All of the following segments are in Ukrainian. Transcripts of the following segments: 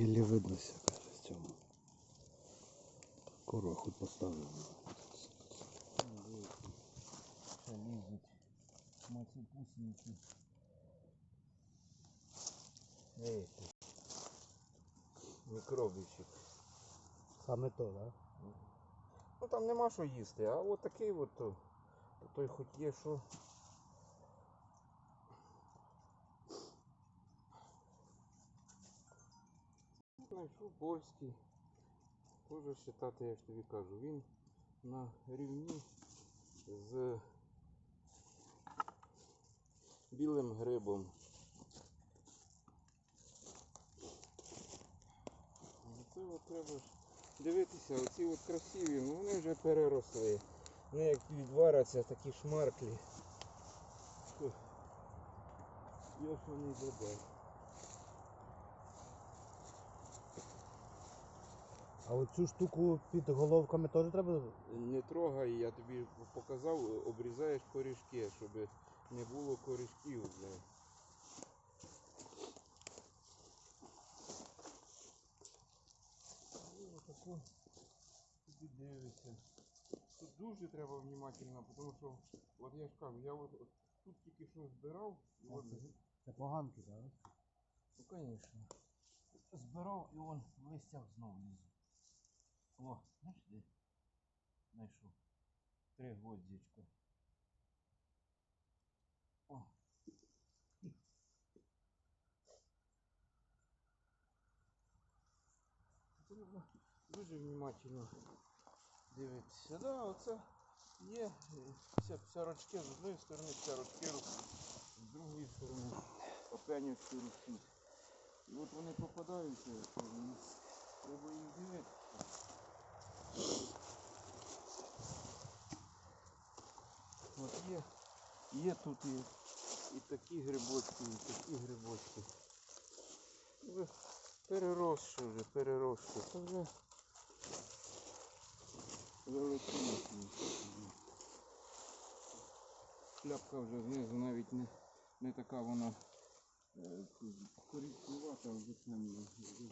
Єлі виднося, каже, з цьому. Поставив. Ще лізуть мацепусеньки. Видите. Мікробічик. Саме то, так? Ну там нема що їсти, а от такий от то той хоч є що. Польський. Тоже вважати, я ж тобі кажу, він на рівні з білим грибом. Це от треба ж дивитися, оці от красиві, ну вони вже переросли. Вони як відваряться, такі шмарклі. Фух. Йош вони додай. А оцю штуку під головками теж треба? Не трогай, я тобі показав, обрізаєш корішки, щоб не було корішків. Бля. Ну, отаку тобі дивишся. Тут дуже треба внимательно, тому що, от я ж кажу, я от, от тут тільки що збирав, і от, Це поганки, так? ну звісно. Збирав і он в листях знову лізу. О, знаєш де? Знайшов. Три гвоздичка. О. Треба дуже внимательно дивитися. Да, оце є е, ся- сярочки з одної сторони, сярочки ростуть, з другої сторони опенівські ростуть. І от вони попадаються, треба їх дивитися. От є, є тут і, і такі грибочки, і такі грибочки. Вже переросші вже, переросші. Це вже величезні. Шляпка вже знизу навіть не, не така вона е, коричневата, вже. Вже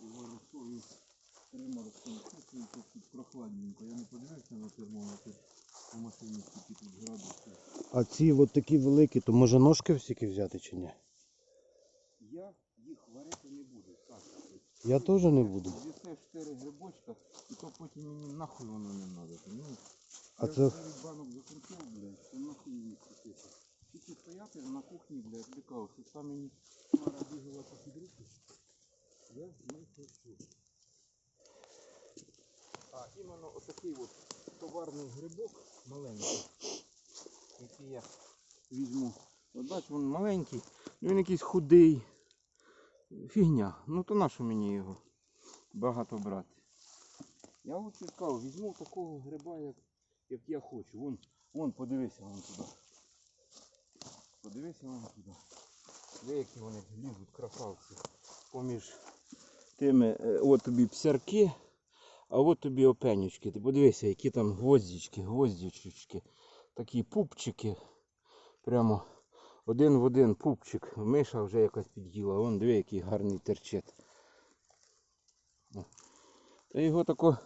Його рисую кухні, тут прохладненько. Я не подивився на термометр у машині скільки тут градусів. А ці от такі великі, то може ножки всіки взяти чи ні? Я їх варити не буду, так. Я теж не буду. З'їсте 4 грибочка, і то потім мені нахуй воно не треба, розумієш? А я це- вже 9 банок закрутив, блядь, то нахуй їх купити. Тільки стояти на кухні, блядь, тобі кажу, що там мені Мара бігала по під руки. Я не хочу. А іменно отакий от товарний грибок маленький, який я візьму. От бач, він маленький, він якийсь худий. Фігня. Ну то нащо мені його багато брати? Я от цікаво, візьму такого гриба, як, як я хочу. Вон, вон, подивися вон туди. Подивися вон туди. Деякі вони лізуть красавці поміж тими, е, от тобі псярки, а от тобі опенючки. Ти подивися, які там гвоздички, гвоздички, такі пупчики. Прямо один в один пупчик. Миша вже якась під'їла. Вон диви, який гарний терчет. О. Та його тако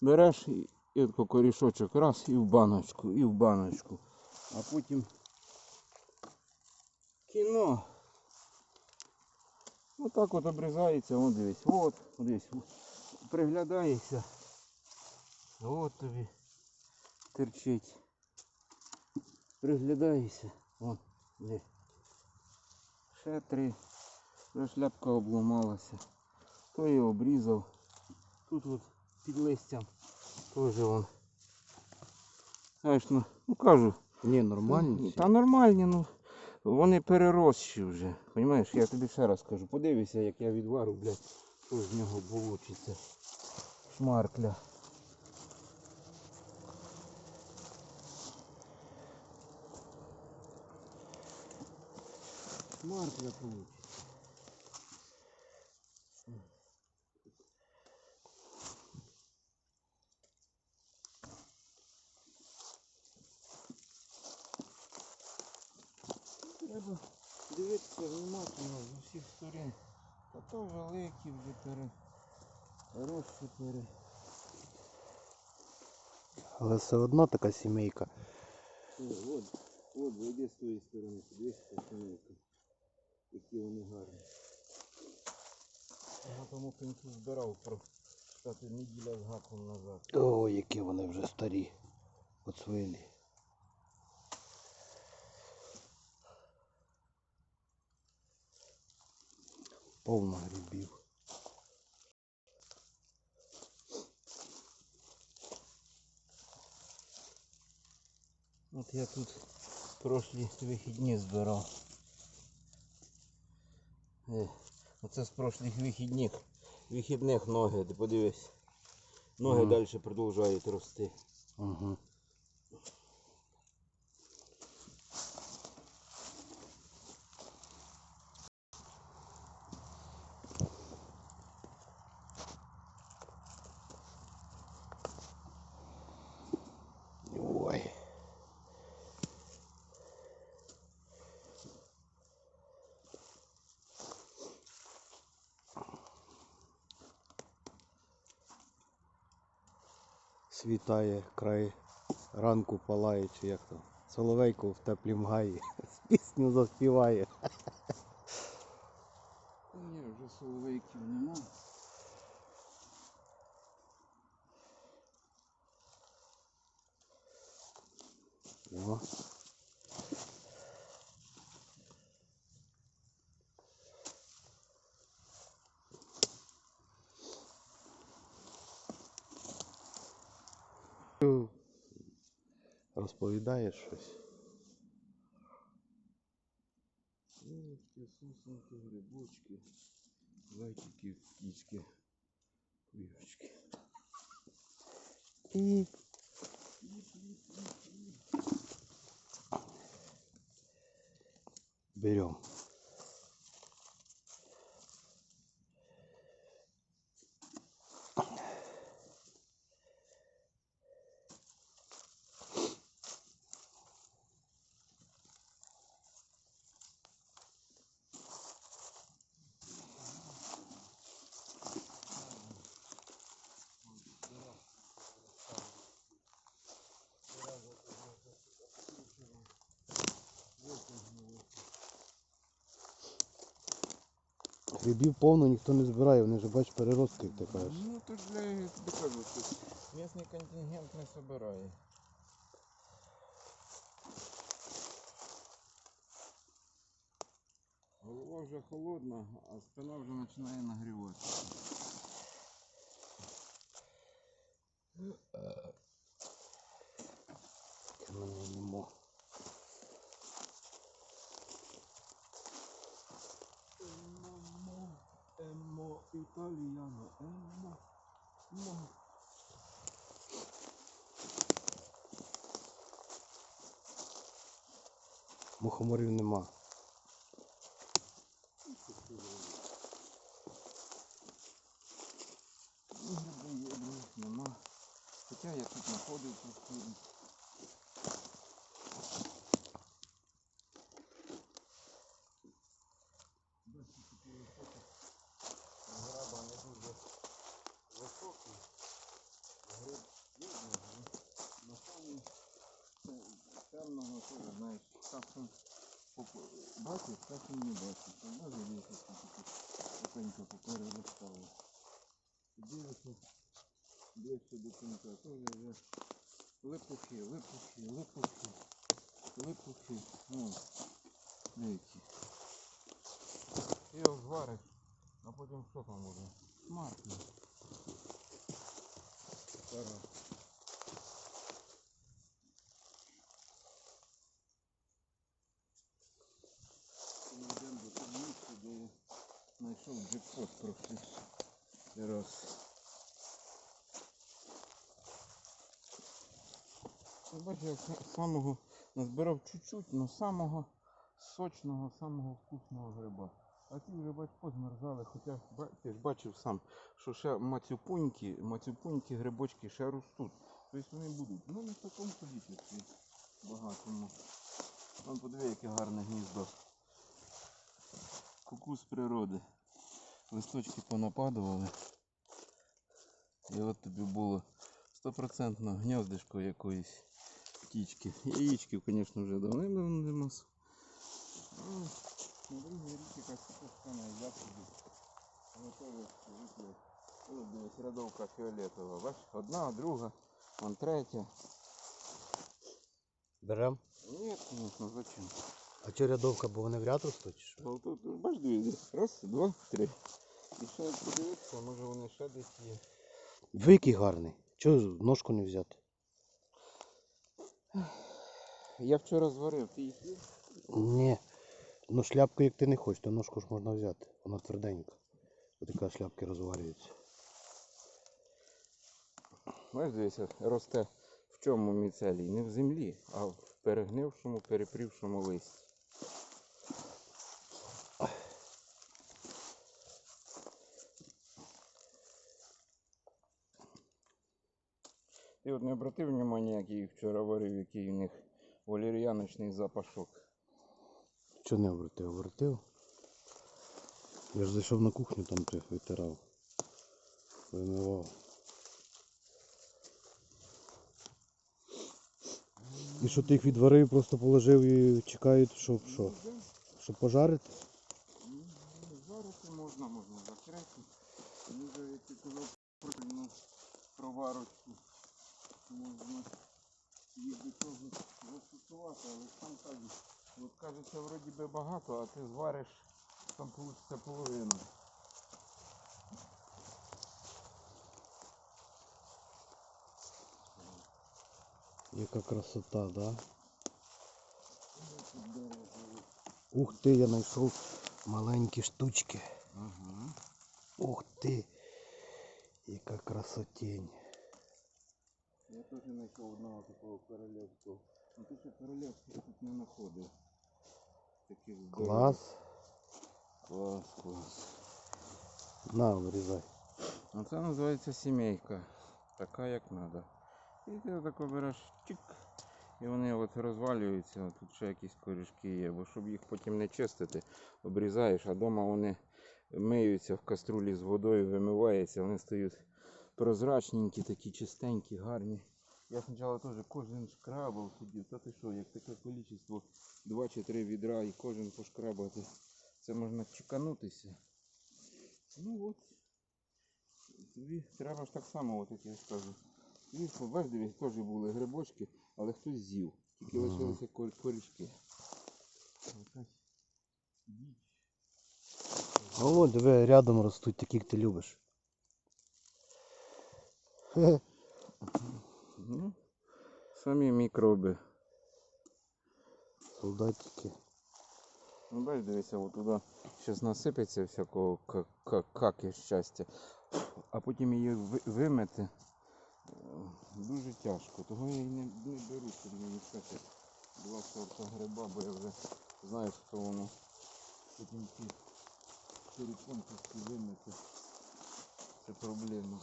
береш і, і корішочок раз і в баночку, і в баночку. А потім кіно. Отак от обрізається, вон дивись, от, дивись, приглядаєшся. От тобі терчить. Приглядаєшся. Вон, де. Ще три. Вже шляпка обламалася. То я обрізав. Тут от під листям теж вон. Знаєш, ну, ну кажу, Ні, нормальні. та нормальні, ну вони переросші вже. Понімаєш, я тобі ще раз кажу, подивися, як я відвару, блядь, що з нього получиться. Шмаркля. Шмаркля получится. Треба дивитися внимательно з усіх сторін. то великі вже Пере. Рощі. Але все одно така сімейка. О, от, от, зайди з тої сторони, подивись, яка сімейка. Які вони гарні. Я тому пеньку збирав про кстати, неділя з гаком назад. О, які вони вже старі. Оцвилі. Повно грибів. От я тут прошлі вихідні збирав. Е, Оце з прошлих вихідних. Вихідних ноги, ти подивись. Ноги угу. далі продовжують рости. Угу. Світає край ранку палає, чи як то. Соловейко в теплім гаї. Пісню заспіває. Ні, вже соловейків нема. О. Розповідаєш щось? Синочки, сосенки, грибочки, зайчики, птички, квівочки. І берем. Грибів повно ніхто не збирає, вони вже бач переростки, як ти кажеш. Ну тут для бля, я тобі кажу, що місний контингент не збирає. Голова вже холодна, а спина вже починає нагрівати. Італіано, еммо, еммо. Мухоморів нема. Ну, Гриби є, других нема. Хоча я тут знаходив постійно. Граба не дуже високий. Гриб видно, але на фоні те- темного теж, знаєш, часом бачиш, часом не бачиш. Там може віти такі тихенько поперелистали. Дивишся ближче до кінця, теж вже липухи, липухи, липухи, липухи. Ну, деякі. І звариш, а потім що там буде? Смартно. Зараз. Ми йдемо до того місця, де я знайшов джекпот трохи. Раз. Бачиш, я самого назбирав чуть-чуть, но самого сочного, самого вкусного гриба. А ті вже позмерзали, хоча ти ж бачив сам, що ще мацюпунькі, мацюпунькі грибочки ще ростуть. Тобто вони будуть. Ну не в такому количестві багатому. Вон подиви, яке гарне гніздо. Кукус природи. Листочки понападували. І от тобі було стопроцентно гніздишко якоїсь птічки. Яєчків, звісно, вже давним-давно нема. Ну, На другий рік якась готовий. Ось рядовка фіолетова. Бач, одна, друга, вон третя. Берем. Ні, звісно, зачем? А чи рядовка, бо вони в ряд ростуть? чи що? Ну, тут, ну, бач, дивись, раз, два, три. І ще подивитися, може вони ще десь є. Диви, який гарний. Чого ножку не взяти? Я вчора зварив, ти їх? Ні. Ну шляпку, як ти не хочеш, то ножку ж можна взяти. Вона тверденька. Ось така шляпки розварюється. Бач, дивися, росте в чому міцелій? Не в землі, а в перегнившому, перепрівшому листі. От не обратив внимання, який вчора варив, який у них валер'яночний запашок. Чого не обертив? Обертив. Я ж зайшов на кухню, там ти витирав. Вимивав. І що ти їх відварив, просто положив і чекають, щоб що? Щоб пожарити? Ну, Жарити можна, можна закрити. Ну, вже, як ти казав, правильно про варочку. Можна цього застосувати, але сам кажуть, от кажеться, вроді би багато, а ти звариш, там вийде половину. Яка красота, да? Ух ти, я знайшов маленькі штучки. Ага. Ух ти! Яка красотень. Я теж знайшов одного такого королевського. Ну ти ще королевського тут не знаходив. Таких здорових. Клас. Клас, клас. На, вирізай. А це називається сімейка. Така як треба. І ти тако береш чик. І вони от розвалюються, тут ще якісь корішки є, бо щоб їх потім не чистити, обрізаєш, а вдома вони миються в каструлі з водою, вимиваються, вони стають прозрачненькі, такі чистенькі, гарні. Я спочатку теж кожен шкрабав тоді, та ти що, як таке кількість, 2 чи 3 відра і кожен пошкрабати. Це можна чеканутися. Ну от. Тобі треба ж так само, от як я ж кажу. Тобі ж, теж були грибочки, але хтось з'їв. Тільки Ага. лишилися кор- корішки. А от диви, рядом ростуть, такі як ти любиш. Ну, самі мікроби. Солдатики. Ну, бачиш, дивися, туди зараз насипеться всякого ка- ка- каки щастя, а потім її ви- вимити дуже тяжко. Того я і не, не беру собі мені сказати два сорта гриба, бо я вже знаю, що воно потім ці черепончики вимити. Це проблема.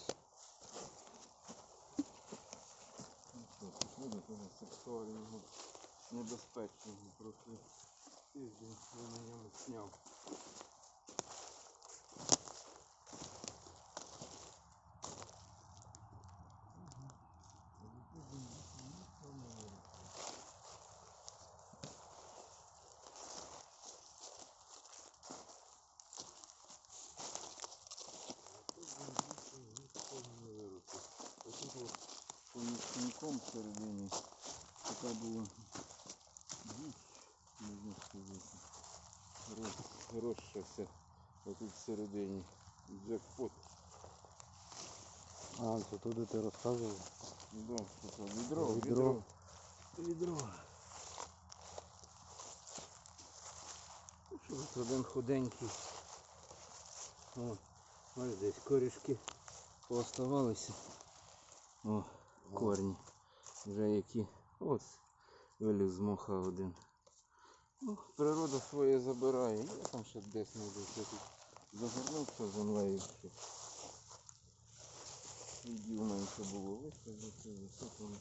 Ну пішли сексуального небезпечного просто тиждень я ньому сняв. Отут от помічником всередині така була діч, можна сказати. Роз, розшався отут всередині. Джекпот. А, це туди ти розказував. Ну да, це? Відро, Відро. відро. Відро. Ну, Що тут один худенький. О, ось десь корішки пооставалися. О, корні. Вже які. Ось виліз з моха один. Ну, природа своє забирає. Я там ще десь. Я тут загорнувся землею. Слідів менше було висадити, висипали.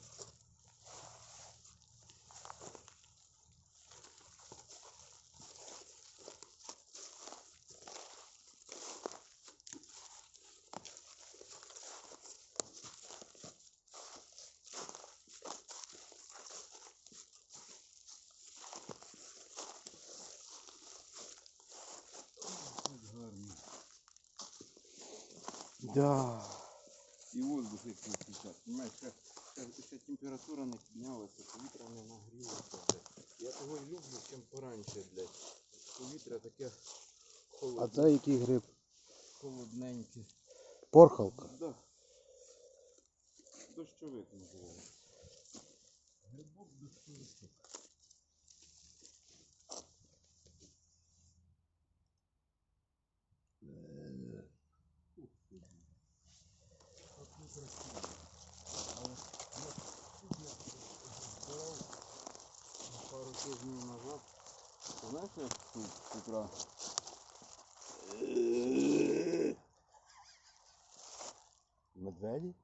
Да. І воздух який зараз. Понимаєш, ще, ще, ще температура не піднялася, повітря не нагрілося, блядь. Я того і люблю, чим пораньше, блядь. Повітря таке А холодне, це який гриб? холодненьке. Порхалка. Да. Дощовик називається. Грибок дощовик. Ух ти, блін. От ну красиво. Але я тут я збирав пару тижнів назад. Ти Знаєш, як тут з утра? Медведі?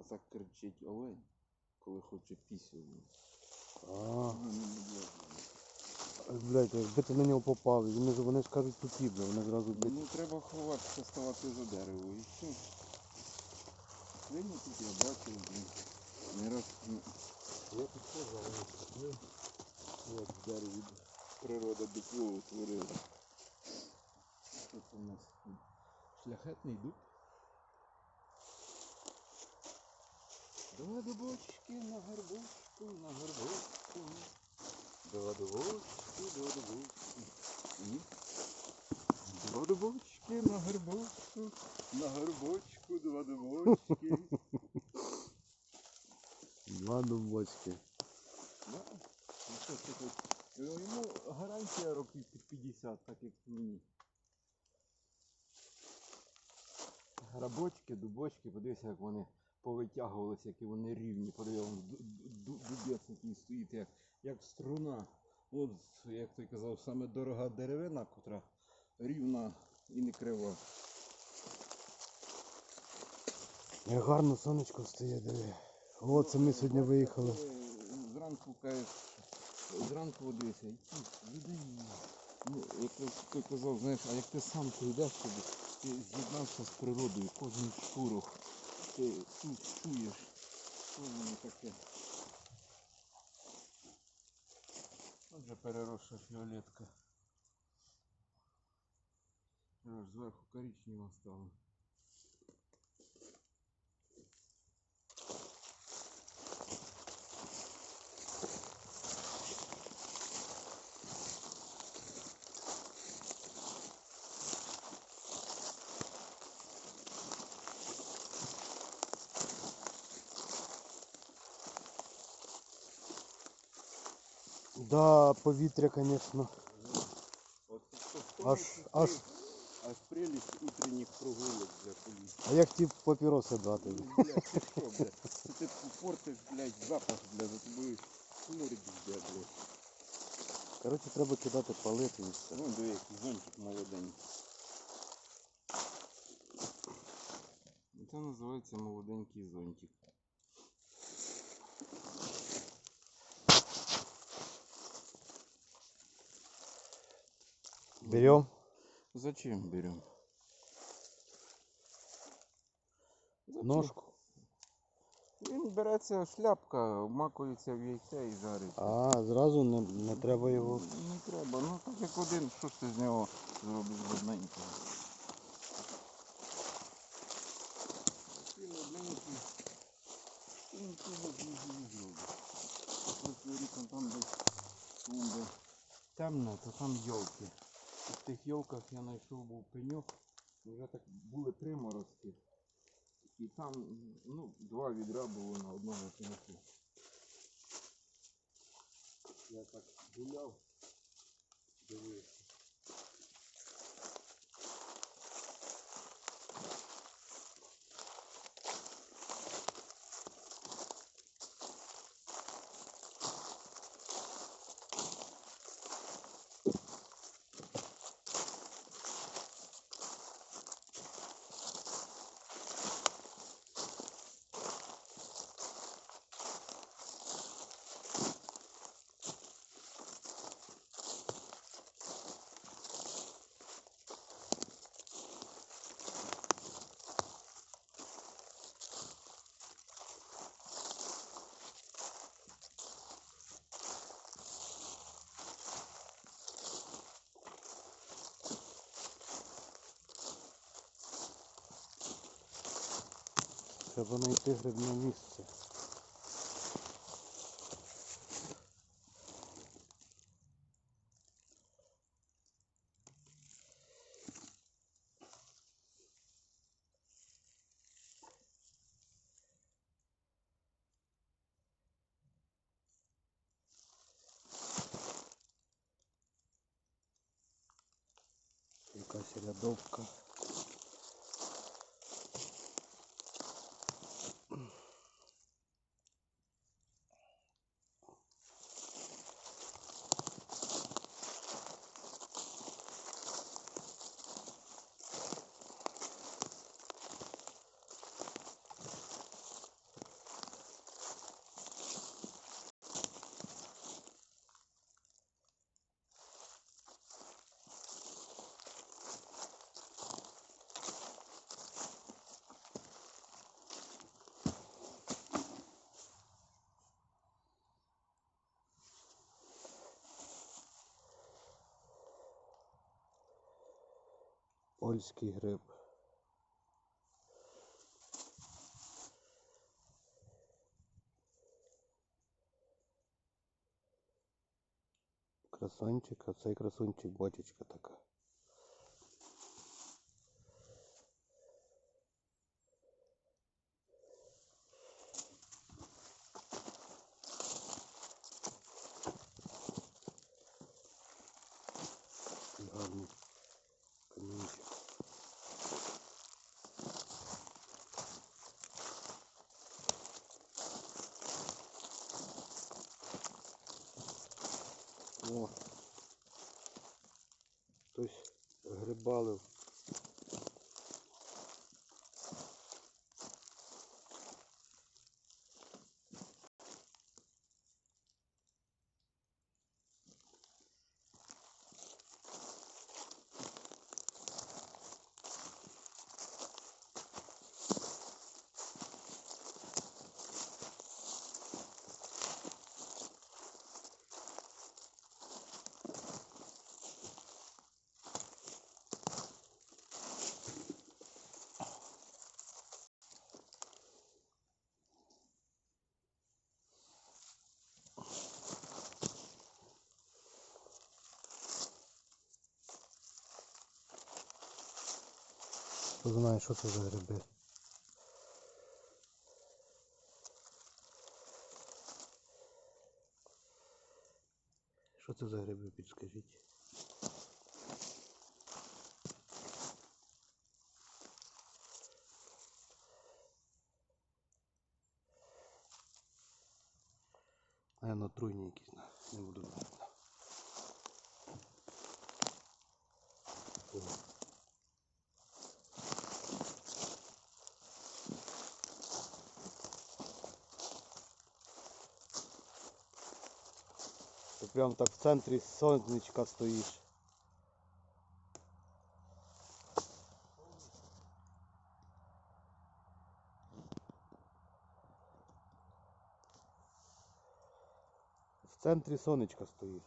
А так кричить олень, коли хоче. А, медведі. блядь, якби ти на нього попав, вони ж вони ж кажуть тупі, бля, вони зразу блядь. Ну треба ховатися, ставати за дерево і все. Свині тут я бачив, блін. Не раз ну, я тут теж але. От в дереві природа дупло утворила. Це у нас? Шляхетний дуб. Два дубочки на горбочку, на горбочку. Два дубочки, два дубочки. Ні. Два дубочки на горбочку, на горбочку два дубочки. Два дубочки. Да. Що це тут? Ну, Йому гарантія років під 50, так як мені. Грабочки, дубочки, подивися, як вони повитягувалися, які вони рівні. Ду- дубець який стоїть, як, як струна. От, як той казав, саме дорога деревина, котра рівна і не крива. Як гарно сонечко встає, диви. О, це ми сьогодні виїхали. Зранку кажеш, зранку дивися, які людей. Ну, як ти- казав, знаєш, а як ти сам ти йдеш собі, ти з'єднався з природою, кожен шкурок, ти тут чуєш, що воно таке. Отже переросша фіолетка. Аж зверху коричнева стала. Да, повітря, звісно. Аж, аж. Аж прелість утренніх прогулок для поліції. А як ті папіроси дати? Ну, блядь, ти що, блядь? Це ти портиш, блядь, запах, блядь, за тобою сморід йде, блядь. Коротше, треба кидати палити і все. Вон диви, який зонтик молоденький. Це називається молоденький зонтик. Берем. Зачем берем? Зачем? Ножку. Він береться шляпка, вмакується в яйце і жариться. А, зразу не, не треба його. Не треба, ну так як один, що ж ти з нього зробиш одненького. Там десь клумби темно, то там йолки. В тих йолках я знайшов був пеньок, вже так були приморозки. І там, ну, два відра було на одному пеньку. Я так гуляв, дивився. Треба знайти грибне місце. Якась рядовка. Польський гриб. Красончик, а цей красунчик бочечка така. Такий Гарний камінчик. О, хтось грибалив. Хто знає, що це за гриби. Що це за гриби, підскажіть? Наверно, труйні якісь, не буду знати. Прям так в центрі сонечка стоїш. В центрі сонечка стоїш.